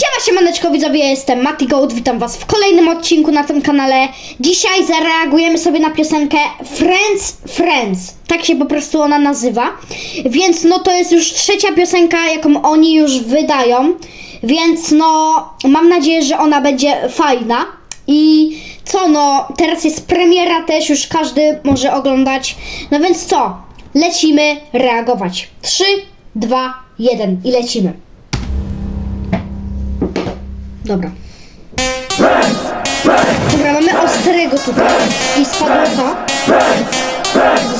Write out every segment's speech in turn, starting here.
Siema, siemaneczko widzowie, ja jestem Mati Goat, witam was w kolejnym odcinku na tym kanale. Dzisiaj zareagujemy sobie na piosenkę Friends Friends, tak się po prostu ona nazywa. Więc no to jest już trzecia piosenka, jaką oni już wydają, więc no mam nadzieję, że ona będzie fajna. I co no, teraz jest premiera też, już każdy może oglądać. No więc co, lecimy reagować. 3, 2, 1 i lecimy. Dobra. Dobra, mamy ostrego tutaj. I spadło to.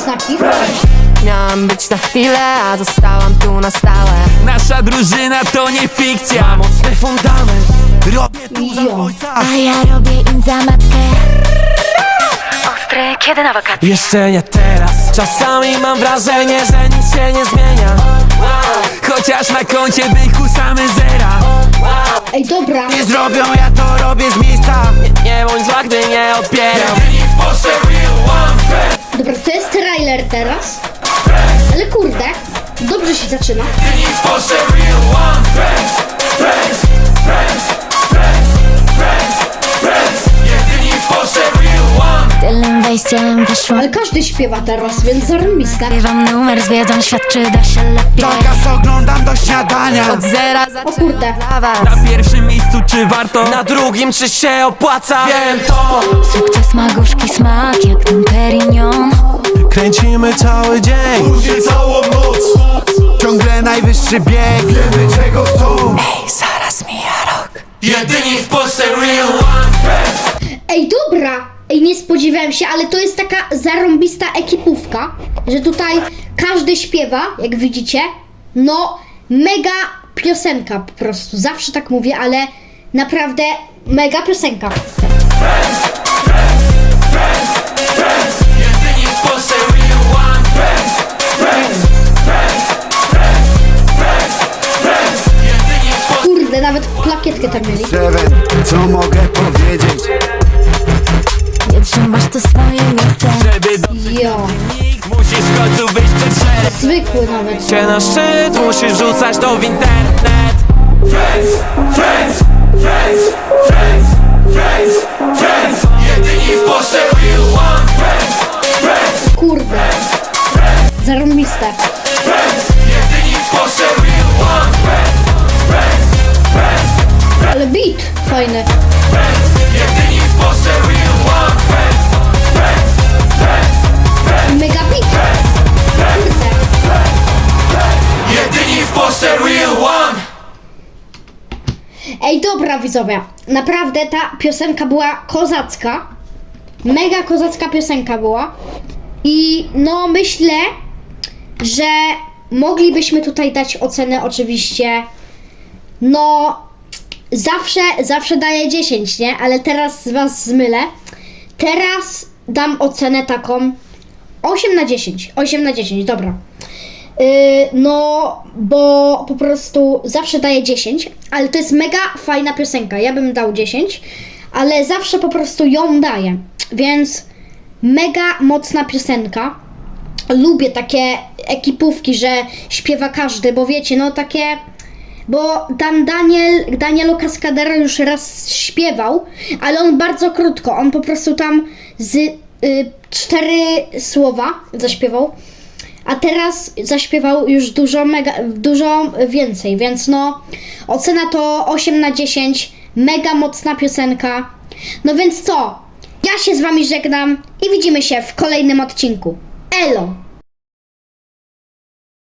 Znaki. Miałam być na chwilę, a zostałam tu na stałe Nasza drużyna to nie fikcja Ma mocny fundament Robię tu za Jo. ojca A ja robię im za matkę Ostre, kiedy na wakacje? Jeszcze nie teraz Czasami mam wrażenie, że nic się nie zmienia Chociaż na koncie byku same zera Ej, dobra. Nie zrobią, ja to robię z miejsca Nie, nie bądź zła, gdy nie odbieram Dobra, to jest trailer teraz. Ale kurde, dobrze się zaczyna. Tylnym wejściem Ale każdy śpiewa teraz, więc zarobiste. Śpiewam numer z wiedzą, świadczy da się lepiej? Podcast oglądam do śniadania. Od zera O kurde. zaczynam dla was. Na pierwszym miejscu czy warto? Na drugim czy się opłaca? Wiem to. Sukces ma gorzki smak, jak ten Perignon. Kręcimy cały dzień. Ludzie całą noc. Ciągle najwyższy bieg. Wiemy czego chcą. Ej, zaraz mija rok. Jedyni w Polsce real one Ej, dobra! Ej, nie spodziewałem się, ale to jest taka zarąbista ekipówka, że tutaj każdy śpiewa, jak widzicie. No, mega piosenka po prostu. Zawsze tak mówię, ale naprawdę mega piosenka. Kurde, nawet plakietkę tam mieli. Co mogę powiedzieć? Nie trzymasz to swoje miejsce Żeby dobrze Jo, nikt Musisz w końcu wyjść przed szereg. Zwykły nawet. Się na szczyt musisz rzucać to w internet. Friends, friends, friends, friends, friends, friends. Jedyni w Polsce real one. Friends, friends, Kurde. Zarąbiste. jedyni w Polsce real one. Ale beat fajny. Ej, dobra widzowie, naprawdę ta piosenka była kozacka. Mega kozacka piosenka była. I no myślę, że moglibyśmy tutaj dać ocenę oczywiście. No zawsze, zawsze daję 10, nie? Ale teraz was zmylę. Teraz dam ocenę taką 8 na 10. 8 na 10, dobra. Yy, no, bo po prostu zawsze daję 10, ale to jest mega fajna piosenka. Ja bym dał 10, ale zawsze po prostu ją daję. Więc mega mocna piosenka. Lubię takie ekipówki, że śpiewa każdy, bo wiecie, no takie. Bo tam Daniel, Danielo Cascadero już raz śpiewał, ale on bardzo krótko. On po prostu tam z y, cztery słowa zaśpiewał. A teraz zaśpiewał już dużo, mega, dużo więcej, więc no ocena to 8 na 10, mega mocna piosenka. No więc co? Ja się z wami żegnam i widzimy się w kolejnym odcinku. Elo!